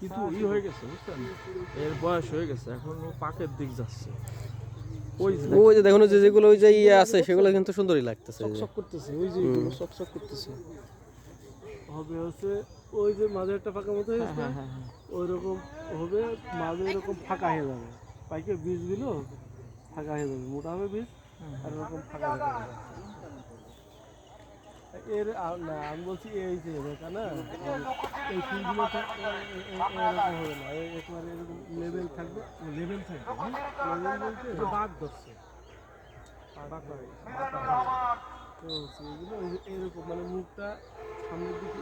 কিন্তু ই হয়ে গেছে বুঝছেন? এর বয়স হয়ে গেছে এখন ও পাকের দিক যাচ্ছে। ওই যে দেখুন যে যেগুলো ওই যে ইয়ে আছে সেগুলো কিন্তু সুন্দরই লাগতেছে। চকচক করতেছে ওই যে চকচক করতেছে। হবে হচ্ছে ওই যে মাঝে একটা ফাঁকা মতো হয়েছে হ্যাঁ হ্যাঁ হ্যাঁ ওই রকম হবে মাঝে এরকম ফাঁকা হয়ে যাবে। পাইকে বীজগুলো ফাঁকা হয়ে যাবে মোটা হবে বীজ আর এরকম ফাঁকা হয়ে যাবে। এর না, আমি বলছি এই যে এটা না? এই ফুলগুলো তো এরকম হবে না। একবার এরকম লেভেল থাকবে। লেভেল থাকবে লেভেল বলতে যে বাঘ ধরছে। হয়ে- তো এগুলো এরকম মানে মুখটা সামনের দিকে